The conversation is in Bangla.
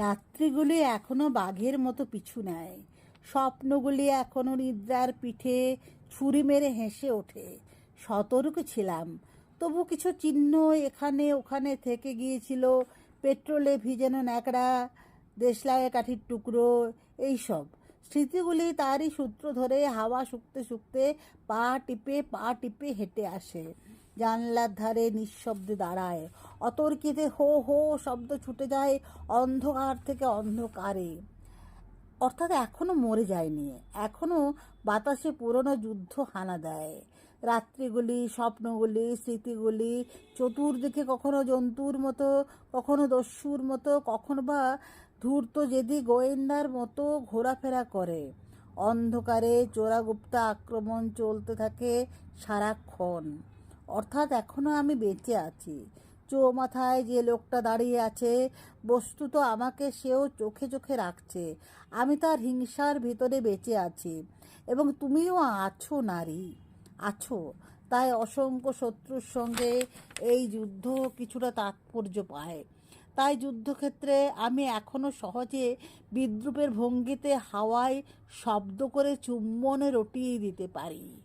রাত্রিগুলি এখনও বাঘের মতো পিছু নেয়। স্বপ্নগুলি এখনও নিদ্রার পিঠে ছুরি মেরে হেসে ওঠে। সতর্ক ছিলাম, তবু কিছু চিহ্ন এখানে ওখানে থেকে গিয়েছিল। পেট্রোলে ভিজানো ন্যাকড়া, দেশলাইয়ের কাঠির টুকরো, এইসব। স্মৃতিগুলি তারই সূত্র ধরে হাওয়া শুকতে শুকতে পা টিপে পা টিপে হেঁটে আসে। জানলার ধারে নিঃশব্দে দাঁড়ায়। অতর্কিতে হো হো শব্দ ছুটে যায় অন্ধকার থেকে অন্ধকারে। অর্থাৎ এখনও মরে যায়নি। এখনও বাতাসে পুরনো যুদ্ধ হানা দেয়। রাত্রিগুলি, স্বপ্নগুলি, স্মৃতিগুলি, চতুর্দিকে কখনো জন্তুর মতো, কখনো দস্যুর মতো, কখনো বা ধূর্ত জেদি গোয়েন্দার মতো ঘোরাফেরা করে। অন্ধকারে চোরাগুপ্তা আক্রমণ চলতে থাকে সারাক্ষণ। অর্থাৎ এখনও আমি বেঁচে আছি। চৌমাথায় যে লোকটা দাঁড়িয়ে আছে, বস্তুত আমাকে সেও চোখে চোখে রাখছে। আমি তার হিংসার ভিতরে বেঁচে আছি এবং তুমিও আছো, নারী। আছো। তাই অসংখ্য শত্রুর সঙ্গে এই যুদ্ধ কিছুটা তাৎপর্য পায়। তাই যুদ্ধক্ষেত্রে আমি এখনও সহজে বিদ্রুপের ভঙ্গিতে হাওয়ায় শব্দ করে চুম্বনে রটিয়ে দিতে পারি।